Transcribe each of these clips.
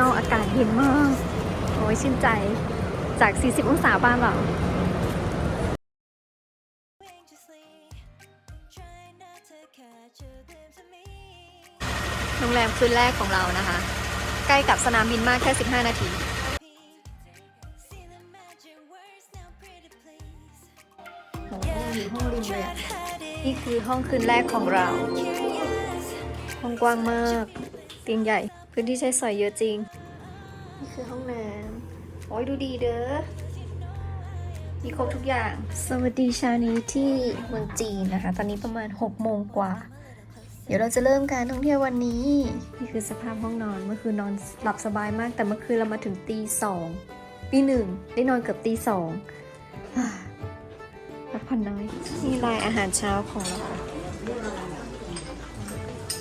นอกอากาศเย็นมาก โอ้ยชื่นใจจาก 40 องศาบ้านเราโรงแรมคืนแรกของเรานะคะ ใกล้กับสนามบินมากแค่ 15 นาที ห้องริมเลย Try อะนี่คือห้องคืนแรกของเรา ห้องกว้างมาก เตียงใหญ่ พื้นที่ใช้สอยเยอะจริง นี่คือห้องน้ำโอ้ยดูดีเด้อ มีครบทุกอย่าง สวัสดีเช้านี้ที่เมืองจีนนะคะ ตอนนี้ประมาณ6โมงกว่า เดี๋ยวเราจะเริ่มการท่องเที่ยววันนี้ นี่คือสภาพห้องนอน เมื่อคืนนอนหลับสบายมาก แต่เมื่อคืนเรามาถึงตีสองตีหนึ่งได้นอนเกือบตีสองอ่าพักผ่อนน้อยนี่ลายอาหารเช้าของเรา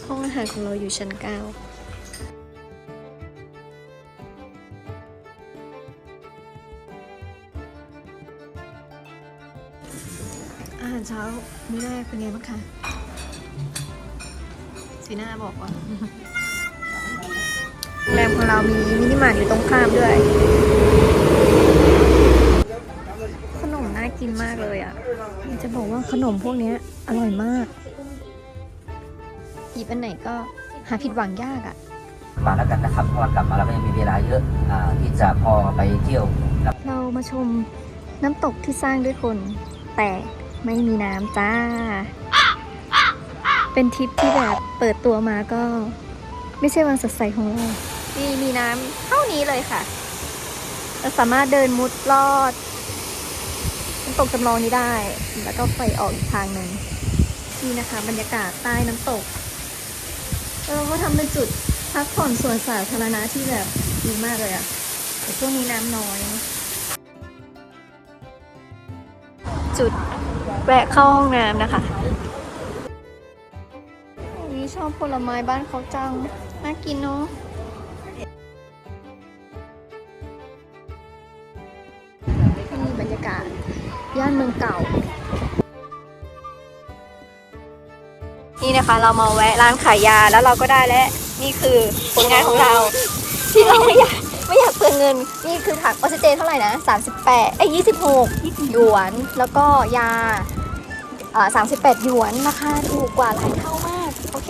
ห้องอาหารของเราอยู่ชั้นเก้าาหารเช้ามื้อแรกเป็นไงบ้างคะสีหน้าบอกว่าโรงแรมของเรามีมินิมาร์ทอยู่ตรงข้ามด้วย ขนมน่ากินมากเลยอะ จะบอกว่าขนมพวกเนี้ยอร่อยมากหยิบอันไหนก็หาผิดหวังยากอะมาแล้วกันนะครับเพราะว่ากลับมาแล้วก็ยังมีเวลาเยอะอ่าที่จะพอไปเที่ยวเรามาชมน้ำตกที่สร้างด้วยคนแต่ ไม่มีน้ำจ้า เป็นทริปที่แบบเปิดตัวมาก็ ไม่ใช่วันสดใสของเรานี่มีน้ำเท่านี้เลยค่ะเราสามารถเดินมุดลอดน้ำตกจำลองนี้ได้ แล้วก็ไปออกอีกทางหนึ่งนี่นะคะ บรรยากาศใต้น้ำตกเออเขาทำเป็นจุดพักผ่อนส่วนสาธารณะที่แบบดีมากเลยอะแต่ช่วงนี้น้ำน้อย จุด แวะเข้าห้องน้ำนะคะนี่ชอบผลไม้บ้านเขาจัง น่ากินเนาะนี่บรรยากาศ ย่านเมืองเก่า นี่นะคะเรามาแวะร้านขายยาแล้วเราก็ได้แล้ว นี่คือผลงานของเรา ที่เราไม่อยาก ไม่อยากเปลืองเงิน นี่คือถังออกซิเจนเท่าไหร่นะ 38เอ้ย26 หยวน แล้วก็ยาเอ่อ38 หยวน ราคาถูกกว่าหลายเท่ามาก โอเค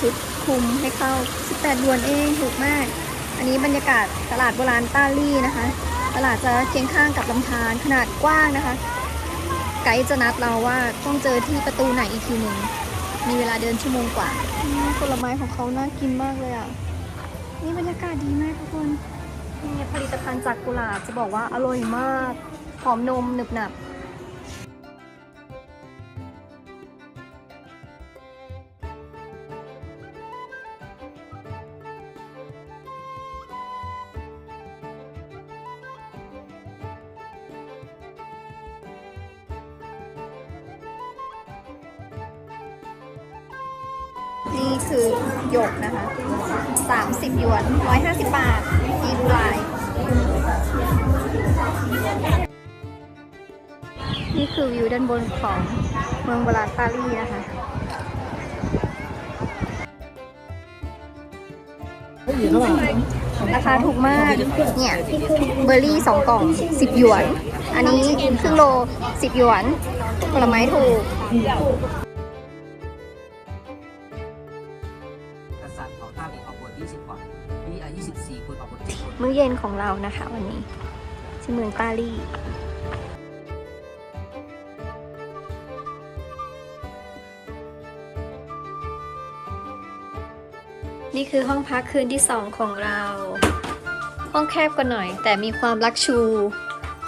ชุดคลุมให้เข้า 18หยวนเองถูกมาก อันนี้บรรยากาศตลาดโบราณต้าลี่นะคะ ตลาดจะเคียงข้างกับลำธารขนาดกว้างนะคะ ไกด์จะนัดเราว่าต้องเจอที่ประตูไหนอีกทีหนึ่ง มีเวลาเดินชั่วโมงกว่าอืมผลไม้ของเขาน่ากินมากเลยอะ นี่บรรยากาศดีมากทุกคนนี่ผลิตภัณฑ์จากกุหลาบจะบอกว่าอร่อยมาก หอมนมหนึบหนับ ราคาถูกมาก เนี่ยเบอร์รี่2กล่อง10หยวน อันนี้ครึ่งโล10หยวน ผลไม้ถูกกษัตริย์ของข้ามีออกบท20กว่ามีอายุ24คนออกบท7คนมื้อเย็นของเรานะคะวันนี้ที่เมืองปารีส นี่คือห้องพักคืนที่สองของเรา ห้องแคบกว่าหน่อย แต่มีความลักชู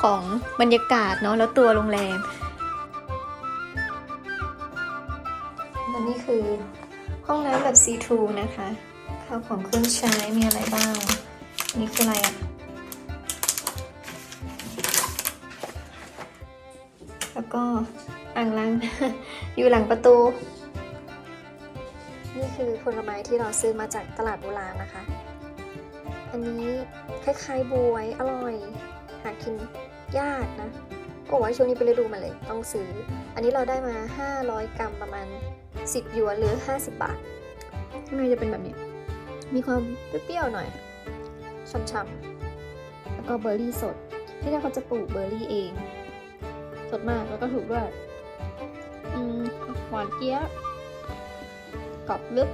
ของบรรยากาศเนาะแล้วตัวโรงแรมและนี่คือห้องน้ำแบบซีทูนะคะข้าวของเครื่องใช้มีอะไรบ้าง นี่คืออะไรอะ แล้วก็อ่างล้างอยู่หลังประตู คือผลไม้ที่เราซื้อมาจากตลาดโบราณนะคะ อันนี้คล้ายๆบวยอร่อย หากินยากนะโอ้ยช่วงนี้เป็นฤดูมาเลยต้องซื้อ อันนี้เราได้มา 500 กรัมประมาณ 10หยวนหรือ 50 บาทข้างในจะเป็นแบบนี้ มีความเปรี้ยวๆหน่อยช่ำๆแล้วก็เบอร์รี่สด ที่นี่เขาจะปลูกเบอร์รี่เอง สดมากแล้วก็ถูกด้วย อืม หวานเจี๊ยบ กรอบลึก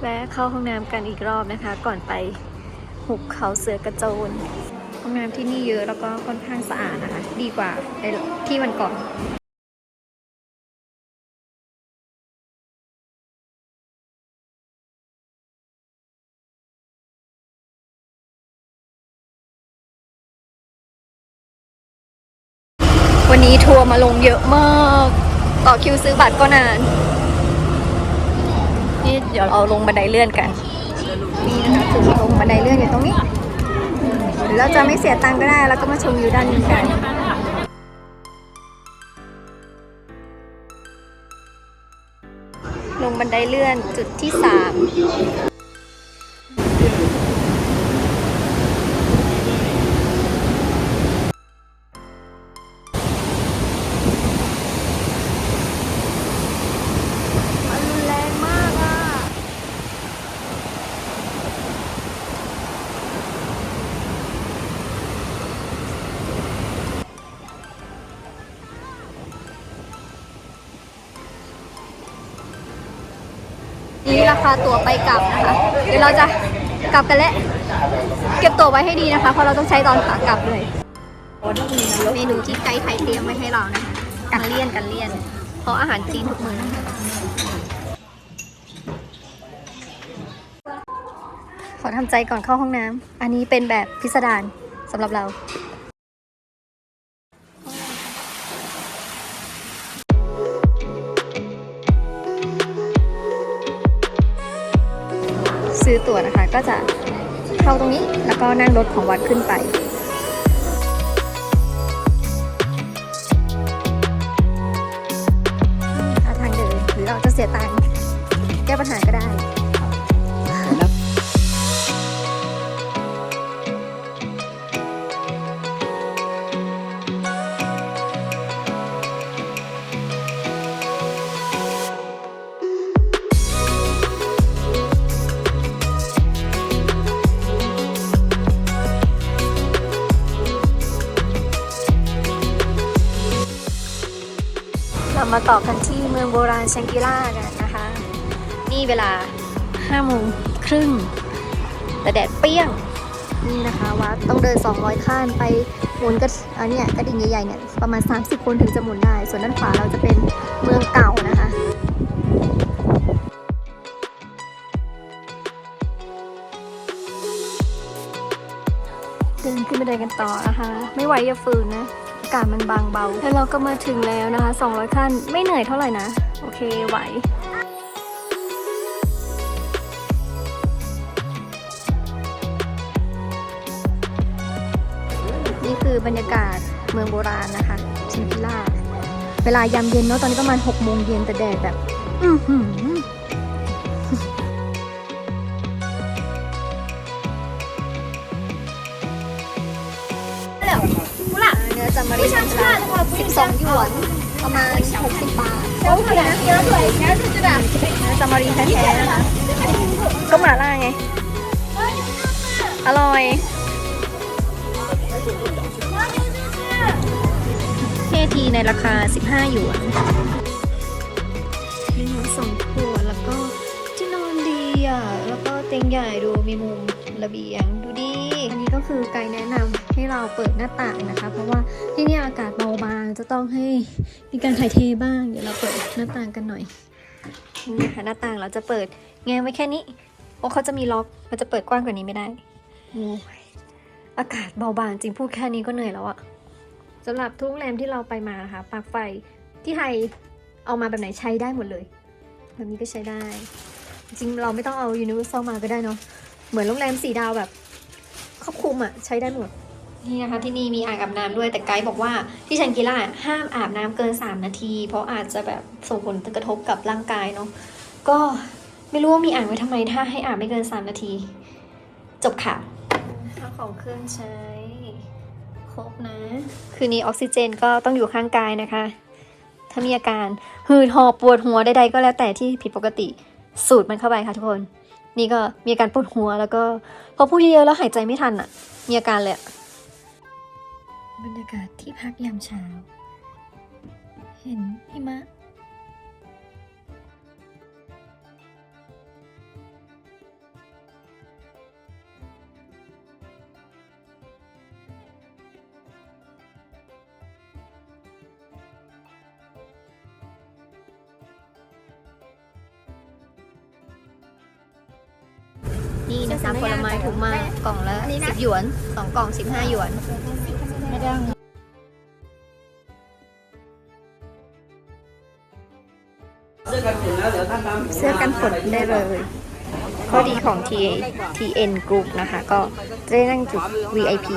แวะเข้าห้องน้ำกันอีกรอบนะคะ ก่อนไปหุบเขาเสือกระโจน องน้ำที่นี่เยอะแล้วก็ค่อนข้างสะอาดนะคะ ดีกว่าในที่วันก่อนวันนี้ทัวร์มาลงเยอะมาก ต่อคิวซื้อบัตรก็นาน นี่เดี๋ยวเราลงบันไดเลื่อนกัน นี่นะคะถึงลงบันไดเลื่อนอยู่ตรงนี้ห รือเราจะไม่เสียตังค์ก็ได้แล้วก็มาชมวิวด้านนี้กันลงบันไดเลื่อนจุดที่ 3 ราคาตั๋วไปกลับนะคะ เดี๋ยวเราจะกลับกันแล้ว เก็บตั๋วไว้ให้ดีนะคะ เพราะเราต้องใช้ตอนขากลับด้วยเมนูที่ไกด์ไทยเตรียมไว้ให้เรานะคะกันเลี่ยนกันเลี่ยน เพราะอาหารจีนทุกมื้อขอทำใจก่อนเข้าห้องน้ำ อันนี้เป็นแบบพิสดารสำหรับเรา ซื้อตั๋วนะคะ ก็จะเข้าตรงนี้แล้วก็นั่งรถของวัดขึ้นไปทางเดินหรือเราจะเสียตังค์แก้ปัญหาก็ได้ ต่อกันที่เมืองโบราณแชงกิล่ากันนะคะ นี่เวลา5โมงครึ่ง แต่แดดเปรี้ยง นี่นะคะวัดต้องเดิน 200ขั้นไปหมุนกระอันเนี้ยกระดิ่งใหญ่ๆเนี่ยประมาณ 30 คนถึงจะหมุนได้ ส่วนด้านขวาเราจะเป็นเมืองเก่านะคะเดินขึ้นไปเดินกันต่อนะคะ ไม่ไหวอย่าฝืนนะากาศมันบางเบา แล้วเราก็มาถึงแล้วนะคะ 200 ขั้น ไม่เหนื่อยเท่าไหร่นะ โอเค ไหวนี่คือบรรยากาศเมืองโบราณนะคะ ชิงกิล่าเวลายามเย็นเนาะ ตอนนี้ประมาณ6โมงเย็นแต่แดดแบบ อือหือ เนื้อจัมมารีชันชา12หยวน ประมาณ60บาทโอ้ยนะเนื้อสวยเนื้อจะแบบเนื้อจัมมารีแท้ๆนะคะก็หมาล่าไง อร่อยเททีในราคา 15 หยวนมีหมูสองขวดแล้วก็ที่นอนดีอะ แล้วก็เตียงใหญ่ดูมีมุมระเบียงดูดี อันนี้ก็คือไกด์แนะนำ ให้เราเปิดหน้าต่างนะคะ เพราะว่าที่นี่อากาศเบาบางจะต้องให้มีการถ่ายเทบ้าง เดี๋ยวเราเปิดหน้าต่างกันหน่อยนี่ค่ะหน้าต่างเราจะเปิดแงไว้แค่นี้เพราะเขาจะมีล็อกมันจะเปิดกว้างกว่านี้ไม่ได้อากาศเบาบางจริงพูดแค่นี้ก็เหนื่อยแล้วอะสำหรับทุกโรงแรมที่เราไปมานะคะปลั๊กไฟที่ไทยเอามาแบบไหนใช้ได้หมดเลย แบบนี้ก็ใช้ได้ จริงเราไม่ต้องเอา Universal มาก็ได้เนาะเหมือนโรงแรมสีดาวแบบ ครอบคลุมอะใช้ได้หมด นี่นะคะที่นี่มีอ่างอาบน้ำด้วยแต่ไกด์บอกว่าที่ชันกิล่าห้ามอาบน้ำเกิน 3 นาที เพราะอาจจะแบบส่งผลกระทบกับร่างกายเนาะก็ไม่รู้ว่ามีอ่างไว้ทำไมถ้าให้อาบไม่เกิน 3 นาที จบข่าวค่าของเครื่องใช้ครบนะ คืนนี้ออกซิเจนก็ต้องอยู่ข้างกายนะคะ ถ้ามีอาการหืดหอบปวดหัวใดๆก็แล้วแต่ที่ผิดปกติสูดมันเข้าไปค่ะทุกคน นี่ก็มีอาการปวดหัวแล้วก็พอพูดเยอะๆแล้วหายใจไม่ทันอะ มีอาการเลยอะ บรรยากาศที่พักยามเช้า เห็นหิมะนี่นะคะผลไม้ถูกมากกล่องละสิบหยวนสองกล่องสิบห้าหยวน เสื้อกันฝนแล้วเดี๋ยวท่านตามผมเสื้อกันฝนได้เลยข้อดีของ T TN Group นะคะ ก็จะได้นั่งจุด VIP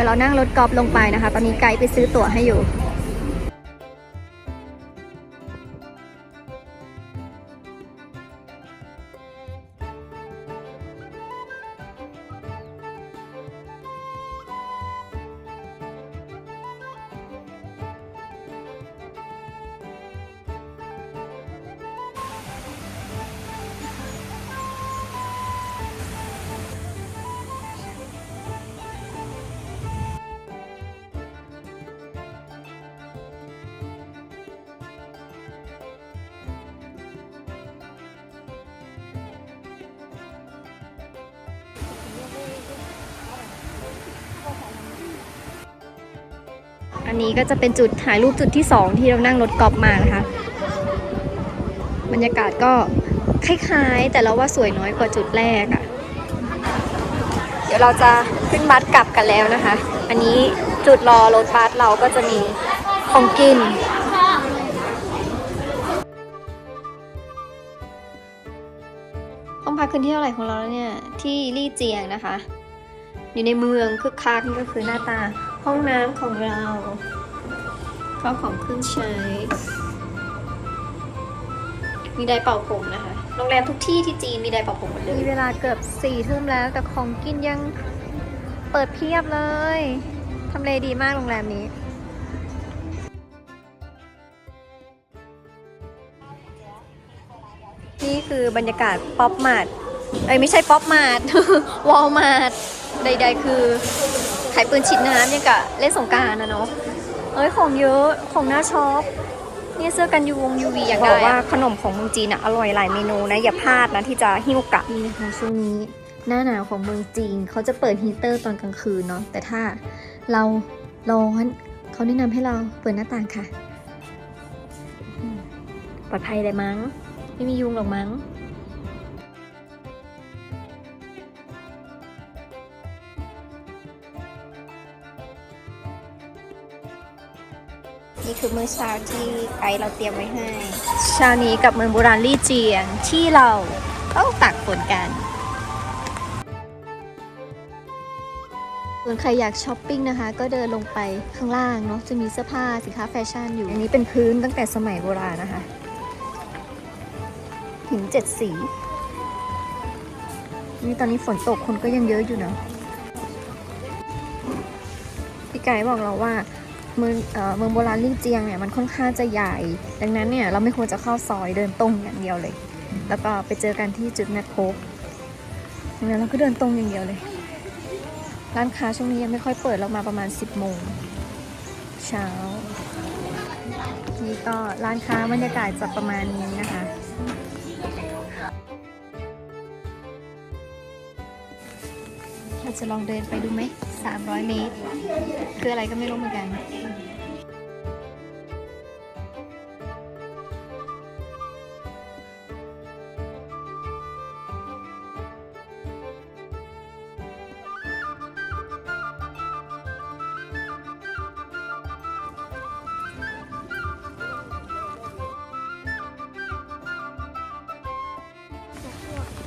ดี๋ยวเรานั่งรถกอล์ฟลงไปนะคะ ตอนนี้ไกด์ไปซื้อตั๋วให้อยู่ อันนี้ก็จะเป็นจุดถ่ายรูปจุดที่ 2 ที่เรานั่งรถกอล์ฟมานะคะ บรรยากาศก็คล้ายๆ แต่เราว่าสวยน้อยกว่าจุดแรกอะ่ะ เดี๋ยวเราจะขึ้นบัสกลับกันแล้วนะคะ อันนี้จุดรอรถบัสเราก็จะมีของกินห้องพักคืนที่เท่าไหร่ของเราแล้วเนี่ย ที่ลี่เจียงนะคะ อยู่ในเมืองคึกคักนี่ก็คือหน้าตาห้องน้ำของเราข้าของเครื่องใช้ มีไดเป่าผมนะคะ โรงแรมทุกที่ที่จีนมีไดเป่าผมหมดเลย มีเวลาเกือบสี่ทุ่มแล้ว แต่ของกินยังเปิดเพียบเลย ทำเลดีมากโรงแรมนี้ นี่คือบรรยากาศป๊อปมาร์ทเอ้ยไม่ใช่ป๊อปมาร์ทวอลมาร์ท ใด ๆ คือขายปืนฉีดน้ำยังกะเล่นสงกรารนะเนาะเอ้ยของเยอะของน่าช็อปนี่เสื้อกันยูวงยูวีอย่างบอกว่าขนมของเมืองจีนอะอร่อยหลายเมนูนะอย่าพลาดนะที่จะหิ้วกลับนี่นะคะช่วงนี้หน้าหนาวของเมืองจีนเขาจะเปิดฮีเตอร์ตอนกลางคืนเนาะแต่ถ้าเราร้อนเขาแนะนำให้เราเปิดหน้าต่างค่ะอืมปลอดภัยเลยมั้ง ไม่มียุงหรอกมั้ง นี่คือมื้อเช้าที่ไกด์เราเตรียมไว้ให้เช้านี้กับเมืองโบราณลี่เจียงที่เราต้องตักฝนกันส่วนใครอยากช้อปปิ้งนะคะ ก็เดินลงไปข้างล่างเนาะจะมีเสื้อผ้าสินค้าแฟชั่นอยู่ อันนี้เป็นพื้นตั้งแต่สมัยโบราณนะคะหินเจ็ดสี นี่ตอนนี้ฝนตกคนก็ยังเยอะอยู่เนาะพี่ไก่บอกเราว่า เมืองเมืองโบราณลี่เจียงเนี่ยมันค่อนข้างจะใหญ่ ดังนั้นเนี่ยเราไม่ควรจะเข้าซอยเดินตรงอย่างเดียวเลย แล้วก็ไปเจอกันที่จุดนัดพบดังนั้นเราก็เดินตรงอย่างเดียวเลย ร้านค้าช่วงนี้ยังไม่ค่อยเปิดเรามาประมาณ 10โมงเช้า นี่ก็ร้านค้าบรรยากาศจะประมาณนี้นะคะเราจะลองเดินไปดูไหม 300 เมตร คืออะไรก็ไม่รู้เหมือนกัน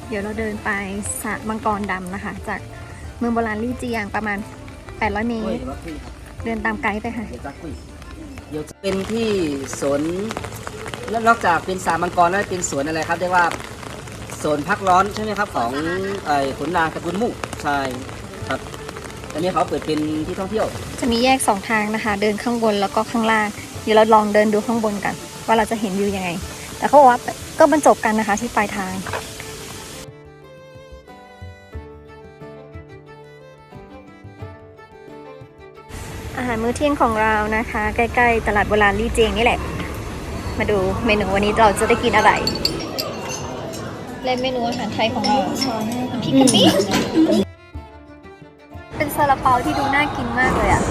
เดี๋ยวเราเดินไปสระมังกรดำนะคะ จาก เมืองโบราณลี่เจียงประมาณ 800 เมเฮ้ยตรเดี๋ยวว่าคุยครับเดินตามไกด์ไปค่ะเดี๋ยวจะคุยเดี๋ยวจะเป็นที่สวนแล้วนอกจากเป็นสามังกรแล้วเป็นสวนอะไรครับเรียกว่าสวนพักร้อนใช่ไหมครับของไอ้ขุนนางตระกูลมู่ใช่ครับอันนี้เขาเปิดเป็นที่ท่องเที่ยว จะมีแยกสองทางนะคะ เดินข้างบนแล้วก็ข้างล่าง เดี๋ยวเราลองเดินดูข้างบนกัน ว่าเราจะเห็นวิวยังไง แต่เขาบอกว่าก็บรรจบกันนะคะที่ปลายทาง มื้อเที่ยงของเรานะคะ ใกล้ๆ ตลาดโบราณลี่เจงนี่แหละ มาดูเมนูวันนี้เราจะได้กินอะไรเล่นเมนูอาหารไทยของเราพริกกะปิเป็นซาลาเปาที่ดูน่ากินมากเลยอะ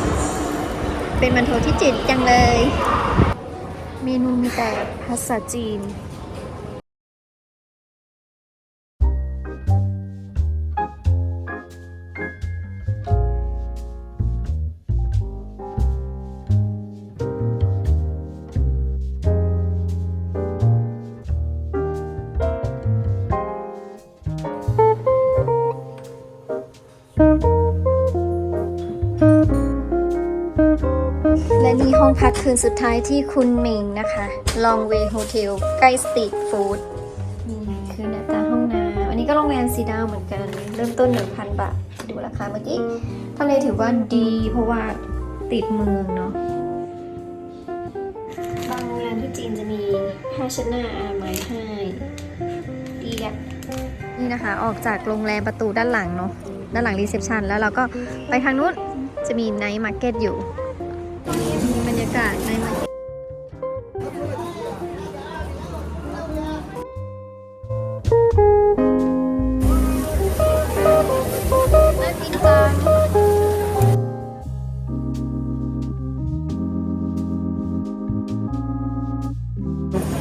เป็นมันโถที่จิตจังเลย เมนูมีแต่ภาษาจีน งพักคืนสุดท้ายที่คุณหมิงนะคะ Longway Hotel ใกล้สตรีทฟู้ดนี่คือหน้าตาห้องน้ำอันนี้ก็โรงแรมสีดาวเหมือนกัน เริ่มต้น 1,000 บาท ดูราคาเมื่อกี้ทำเลถือว่าดีเพราะว่าติดเมืองเนาะบางโรงแรมที่จีนจะมีผ้าเช็ดหน้าอนามัยให้ดีอะนี่นะคะ ออกจากโรงแรมประตูด้านหลังเนาะด้านหลังรีเซพชันแล้วเราก็ไปทางนู้นจะมีไนท์มาร์เก็ตอยู่มี มีบรรยากาศในมัน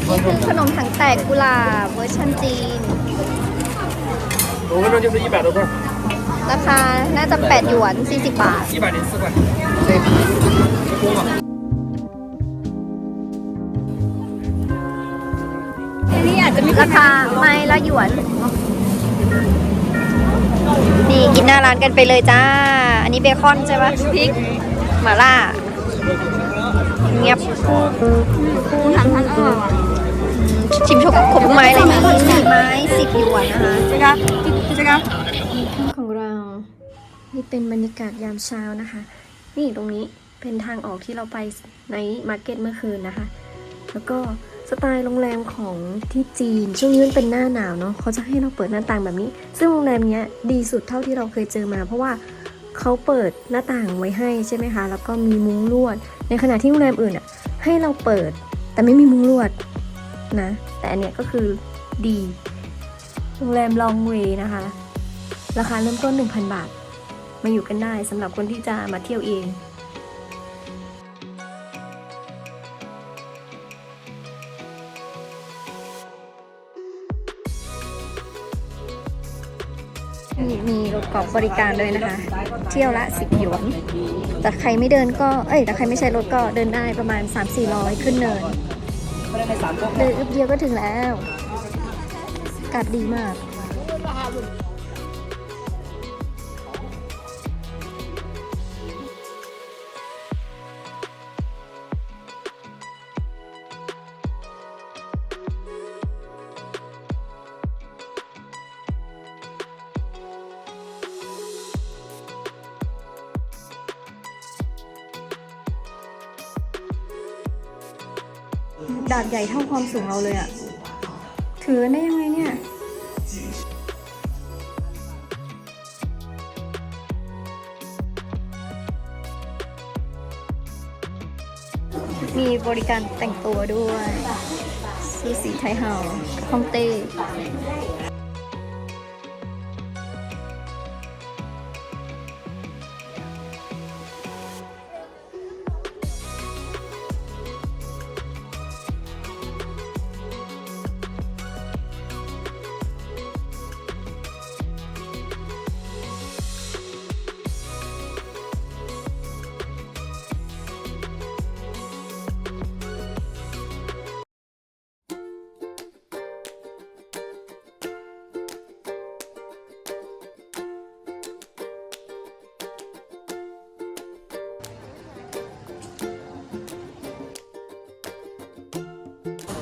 นี่คือขนมถังแตกกุหลาบเวอร์ชันจีน 오늘은 여기서 이 바로 봐. ราคาน่าจะ 8 หยวน 40 บาท 一百零四块。多吗？ นี่อาจจะมีราคาไม้ละหยวน นี่กินหน้าร้านกันไปเลยจ้า อันนี้เบคอนใช่ปะพริกหม่าล่า เงียบทำทันอร่อยชิมชกขบทุกไม้เลยนี่ไม้สิบหยวนนะคะใช่ไหมใช่ไหมของเรา นี่เป็นบรรยากาศยามเช้านะคะ นี่ตรงนี้เป็นทางออกที่เราไปในมาร์เก็ตเมื่อคืนนะคะ แล้วก็สไตล์โรงแรมของที่จีน ช่วงนี้มันเป็นหน้าหนาวเนาะเขาจะให้เราเปิดหน้าต่างแบบนี้ ซึ่งโรงแรมเนี้ยดีสุดเท่าที่เราเคยเจอมา เพราะว่าเขาเปิดหน้าต่างไว้ให้ใช่ไหมคะ แล้วก็มีมุ้งลวด ในขณะที่โรงแรมอื่นอะให้เราเปิดแต่ไม่มีมุ้งลวดนะ แต่อันเนี้ยก็คือดี โรงแรมลองเวย์นะคะ ราคาเริ่มต้น 1,000 บาท มาอยู่กันได้สำหรับคนที่จะมาเที่ยวเองมีรถกอล์ฟบริการด้วยนะคะ เที่ยวละ10หยวน แต่ใครไม่เดินก็ เอ้ย แต่ใครไม่ใช้รถก็เดินได้ประมาณ 3-400 ขึ้นเนิน เดินอึบเดียวก็ถึงแล้วอากาศดีมาก ดาบใหญ่เท่าความสูงเราเลยอะถือได้ยังไงเนี่ย มีบริการแต่งตัวด้วยซูสีไทยเฮาฮ่องเต้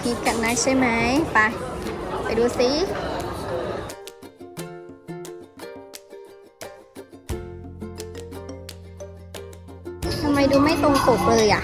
พีกันนะใช่ไหมไปไปดูสิทำไมดูไม่ตรงปกเลยอะ